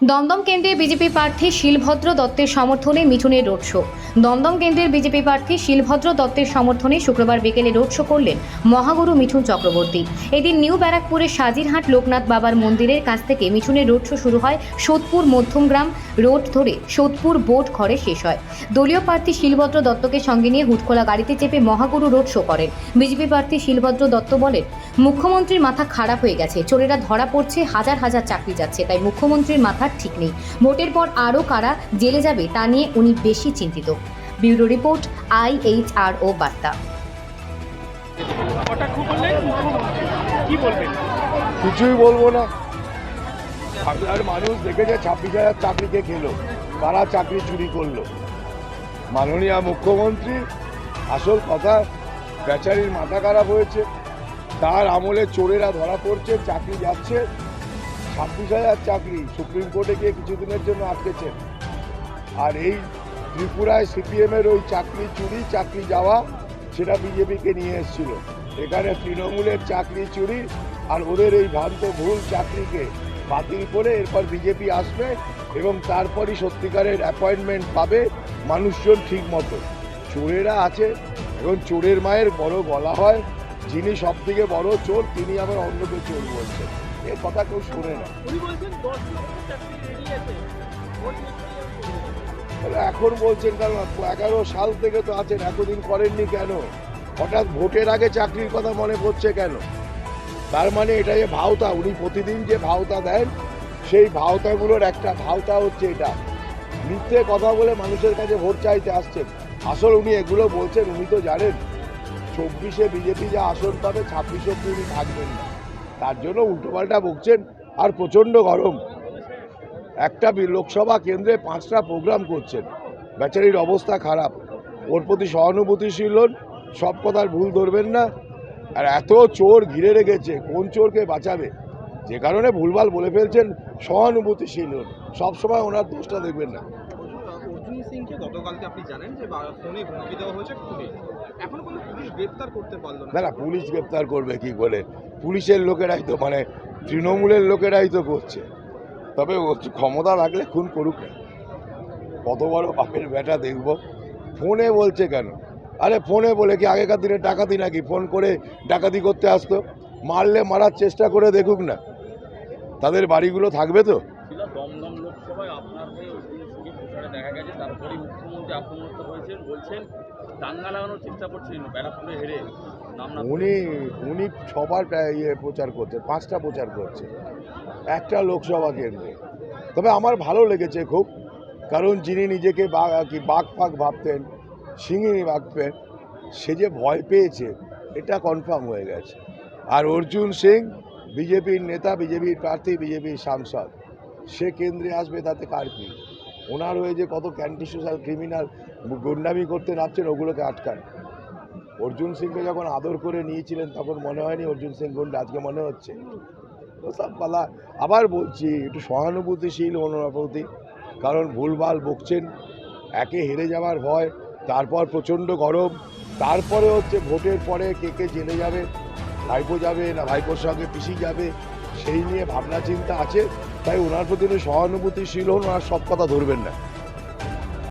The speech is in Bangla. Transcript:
দমদম কেন্দ্রে বিজেপি প্রার্থী শিলভদ্র দত্তের সমর্থনে মিঠুনের রোড শো। দমদম কেন্দ্রের বিজেপি প্রার্থী শিলভদ্র দত্তের সমর্থনে শুক্রবার বিকেলে রোড শো করলেন মহাগুরু মিঠুন চক্রবর্তী। এদিন নিউ ব্যারাকপুরের সাজিরহাট লোকনাথ বাবার মন্দিরের কাছ থেকে মিঠুনের রোড শো শুরু হয় সোদপুর মধ্যমগ্রাম রোড ধরে সোদপুর বোট ঘরে শেষ হয়। দলীয় প্রার্থী শিলভদ্র দত্তকে সঙ্গে নিয়ে হুটখোলা গাড়িতে চেপে মহাগুরু রোড শো করেন। বিজেপি প্রার্থী শিলভদ্র দত্ত বলেন, মুখ্যমন্ত্রীর মাথা খারাপ হয়ে গেছে। চোরেরা ধরা পড়ছে, হাজার হাজার চাকরি যাচ্ছে, তাই মুখ্যমন্ত্রীর মাথার ঠিক নেই। ভোটের পর আরও কারা জেলে যাবে তা নিয়ে উনি বেশি চিন্তিত। ব্যুরো রিপোর্ট আইএইচআরও বার্তা। কিছুই বলব না। বাংলার মানুষ দেখেছে ছাব্বিশ হাজার চাকরিকে খেলো কারা চাকরি চুরি করল। মাননীয় মুখ্যমন্ত্রী আসল কথা বেচারির মাথা খারাপ হয়েছে। তার আমলে চোরেরা ধরা পড়ছে চাকরি যাচ্ছে। ছাব্বিশ হাজার চাকরি সুপ্রিম কোর্টে গিয়ে কিছুদিনের জন্য আটকেছেন আর এই ত্রিপুরায় সিপিএমের ওই চাকরি চুরি, চাকরি যাওয়া, সেটা বিজেপিকে নিয়ে এসেছিল। এখানে তৃণমূলের চাকরি চুরি আর ওদের এই ভ্রান্ত ভুল চাকরিকে বাতিল করে এরপর বিজেপি আসবে এবং তারপরই সত্যিকারের অ্যাপয়েন্টমেন্ট পাবে মানুষজন ঠিক মতো। চোরেরা আছে এবং চোরের মায়ের বড় গলা হয়, যিনি সব থেকে বড় চোর, তিনি আবার অন্যকে চোর বলছেন। এ কথা কেউ শোনে না। এখন বলছেন কেন? এগারো সাল থেকে তো আছেন এতদিন করেননি কেন? হঠাৎ ভোটের আগে চাকরির কথা মনে পড়ছে কেন? তার মানে এটা যে ভাওতা উনি প্রতিদিন যে ভাওতা দেন সেই ভাওতাগুলোর একটা ভাওতা হচ্ছে এটা। মিথ্যে কথা বলে মানুষের কাছে ভোট চাইতে আসছেন। আসল উনি এগুলো বলছেন উনি তো জানেন। চব্বিশে বিজেপি যা আসন পাবে ছাব্বিশে উনি থাকবেন না। তার জন্য উল্টোপাল্টা বকছেন আর প্রচণ্ড গরম। একটা লোকসভা কেন্দ্রে পাঁচটা প্রোগ্রাম করছেন। বেচারির অবস্থা খারাপ। ওর প্রতি সহানুভূতিশীল হন, সব কথার ভুল ধরবেন না। আর এত চোর ঘিরে রেখেছে, কোন চোরকে বাঁচাবে? যে কারণে ভুলভাল বলে ফেলছেন, সহানুভূতিশীল হন। সবসময় ওনার দোষটা দেখবেন না। অর্জুন সিংকে গতকালকে আপনি জানেন যে ফোনে হুমকি দেওয়া হয়েছে পুলিশ এখন কোনো পুলিশ গ্রেপ্তার করতে পারল না। না না পুলিশ গ্রেপ্তার করবে কি করে? পুলিশের লোকেরাই তো মানে তৃণমূলের লোকেরাই তো করছে। তবে ক্ষমতা রাখলে খুন করুক না। কত বড় বাপের বেটা দেখব। ফোনে বলছে কেন? আরে ফোনে বলে কি আগেকার দিনে ডাকাতি নাকি? ফোন করে ডাকাতি করতে আসতো। মারলে মারার চেষ্টা করে দেখুক না। তাদের বাড়িগুলো থাকবে তো? দমদম লোকসভায় আপনার হয়ে অর্জুন সিংকে প্রচারে দেখা গেছে তারপরেই মুখ্যমন্ত্রী আক্রমণাত্মক হয়েছেন বলছেন দাঙ্গা লাগানোর চেষ্টা করছিলেন ব্যারাকপুরে হেরে উনি উনি সবার ইয়ে প্রচার করছে পাঁচটা প্রচার করছে একটা লোকসভা কেন্দ্রে। তবে আমার ভালো লেগেছে খুব কারণ যিনি নিজেকে বাঘ কি বাঘ ফাঁক ভাবতেন সিংহিনী ভাবতেন সে যে ভয় পেয়েছে এটা কনফার্ম হয়ে গেছে। আর অর্জুন সিং বিজেপির নেতা বিজেপির প্রার্থী বিজেপির সাংসদ সে কেন্দ্রে আসবে তাতে কার কি ওনার হয়ে যে কত ক্যান্টি সোশ্যাল ক্রিমিনাল গুন্ডামি করতে নামছেন ওগুলোকে আটকান। অর্জুন সিংকে যখন আদর করে নিয়েছিলেন, তখন মনে হয়নি অর্জুন সিং গুন্ডা আজকে মনে হচ্ছে। তো সব পালা। আবার বলছি, একটু সহানুভূতিশীল প্রতি, কারণ ভুলভাল বকছেন, একে হেরে যাওয়ার ভয়, তারপর প্রচণ্ড গরম, তারপরে হচ্ছে ভোটের পরে কে কে জেলে যাবে, ভাইপো যাবে না ভাইপোর সঙ্গে পিসি যাবে সেই নিয়ে ভাবনা চিন্তা আছে। তাই ওনার প্রতি সহানুভূতিশীল হন, ওনার সব কথা ধরবেন না।